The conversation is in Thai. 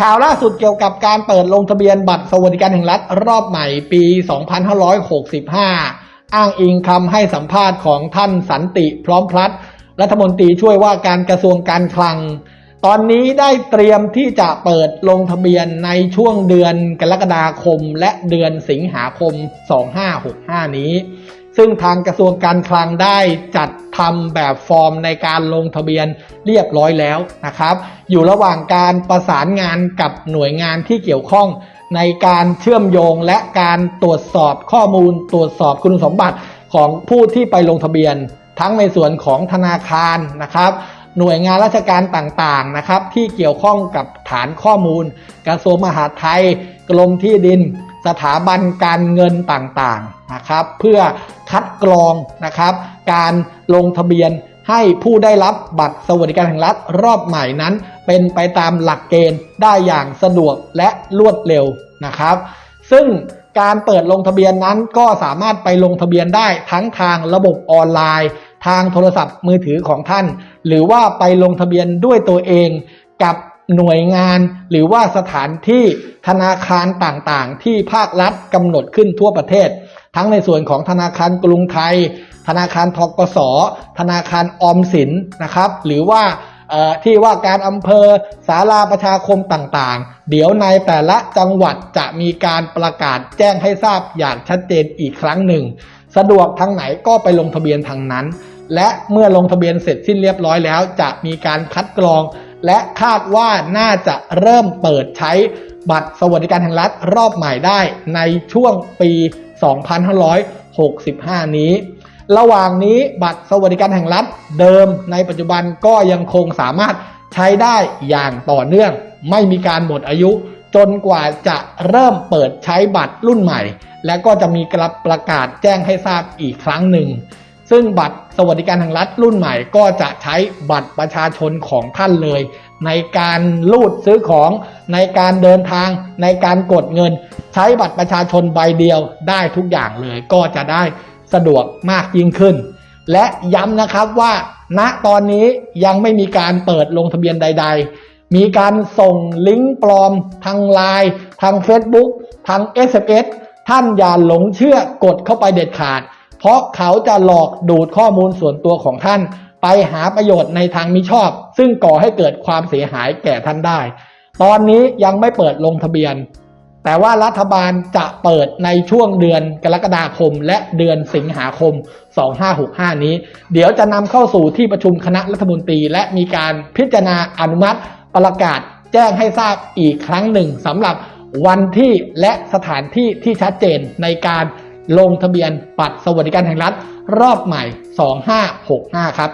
ข่าวล่าสุดเกี่ยวกับการเปิดลงทะเบียนบัตรสวัสดิการแห่งรัฐรอบใหม่ปี 2565 อ้างอิงคำให้สัมภาษณ์ของท่านสันติพร้อมพลัด รัฐมนตรีช่วยว่าการกระทรวงการคลัง ตอนนี้ได้เตรียมที่จะเปิดลงทะเบียนในช่วงเดือนกรกฎาคมและเดือนสิงหาคม 2565 นี้ ซึ่งทางกระทรวงการคลังได้จัดทำแบบฟอร์มในการลงทะเบียนเรียบร้อยแล้วนะครับ อยู่ระหว่างการประสานงานกับหน่วยงานที่เกี่ยวข้องในการเชื่อมโยงและการตรวจสอบข้อมูล ตรวจสอบคุณสมบัติของผู้ที่ไปลงทะเบียน ทั้งในส่วนของธนาคารนะครับ หน่วยงานราชการต่างๆนะครับ ที่เกี่ยวข้องกับฐานข้อมูล กระทรวงมหาดไทยกรมที่ดิน สถาบันการเงินต่างๆนะครับเพื่อคัดกรองนะครับการลงทะเบียนให้ผู้ได้รับบัตรสวัสดิการแห่งรัฐรอบใหม่นั้น เป็นไปตามหลักเกณฑ์ได้อย่างสะดวกและรวดเร็วนะครับ ซึ่งการเปิดลงทะเบียนนั้นก็สามารถไปลงทะเบียนได้ทั้งทางระบบออนไลน์ ทางโทรศัพท์มือถือของท่าน หรือว่าไปลงทะเบียนด้วยตัวเองกับ หน่วยงานหรือว่าสถานที่ธนาคารต่างๆ ที่ภาครัฐกำหนดขึ้นทั่วประเทศ ทั้งในส่วนของธนาคารกรุงไทย ธนาคารทกส ธนาคารออมสินนะครับ หรือว่าที่ว่าการอำเภอศาลาประชาคมต่างๆ เดี๋ยวในแต่ละจังหวัดจะมีการประกาศแจ้งให้ทราบอย่างชัดเจนอีกครั้งหนึ่ง สะดวกทางไหนก็ไปลงทะเบียนทางนั้น และเมื่อลงทะเบียนเสร็จสิ้นเรียบร้อยแล้ว จะมีการคัดกรอง และคาดว่าน่าจะเริ่มเปิดใช้บัตรสวัสดิการแห่งรัฐรอบใหม่ได้ในช่วงปี 2565 นี้ ระหว่างนี้บัตรสวัสดิการแห่งรัฐเดิมในปัจจุบันก็ยังคงสามารถใช้ได้อย่างต่อเนื่อง ไม่มีการหมดอายุ จนกว่าจะเริ่มเปิดใช้บัตรรุ่นใหม่ และก็จะมีกระประกาศแจ้งให้ทราบอีกครั้งหนึ่ง ซึ่งบัตรสวัสดิการแห่งรัฐรุ่นใหม่ก็จะใช้บัตรประชาชนของท่านเลย ในการรูดซื้อของในการเดินทาง ในการกดเงิน ใช้บัตรประชาชนใบเดียวได้ทุกอย่างเลย ก็จะได้สะดวกมากยิ่งขึ้น และย้ำนะครับว่า ณตอนนี้ยังไม่มีการเปิดลงทะเบียนใด ๆ มีการส่งลิงก์ปลอม ทางไลน์ทาง Facebook ทาง SMS ท่านอย่าหลงเชื่อกดเข้าไปเด็ดขาด เพราะเขาจะหลอกดูดข้อมูลส่วนตัวของท่าน ไปหาประโยชน์ในทางมิชอบ ซึ่งก่อให้เกิดความเสียหายแก่ท่านได้ ตอนนี้ยังไม่เปิดลงทะเบียน แต่ว่ารัฐบาลจะเปิดในช่วงเดือนกรกฎาคม และเดือนสิงหาคม 2565 นี้ เดี๋ยวจะนำเข้าสู่ที่ประชุมคณะรัฐมนตรี และมีการพิจารณาอนุมัติประกาศแจ้งให้ทราบอีกครั้งหนึ่งสำหรับวันที่และสถานที่ที่ชัดเจนในการ ลงทะเบียนบัตรสวัสดิการแห่งรัฐรอบใหม่ 2565 ครับ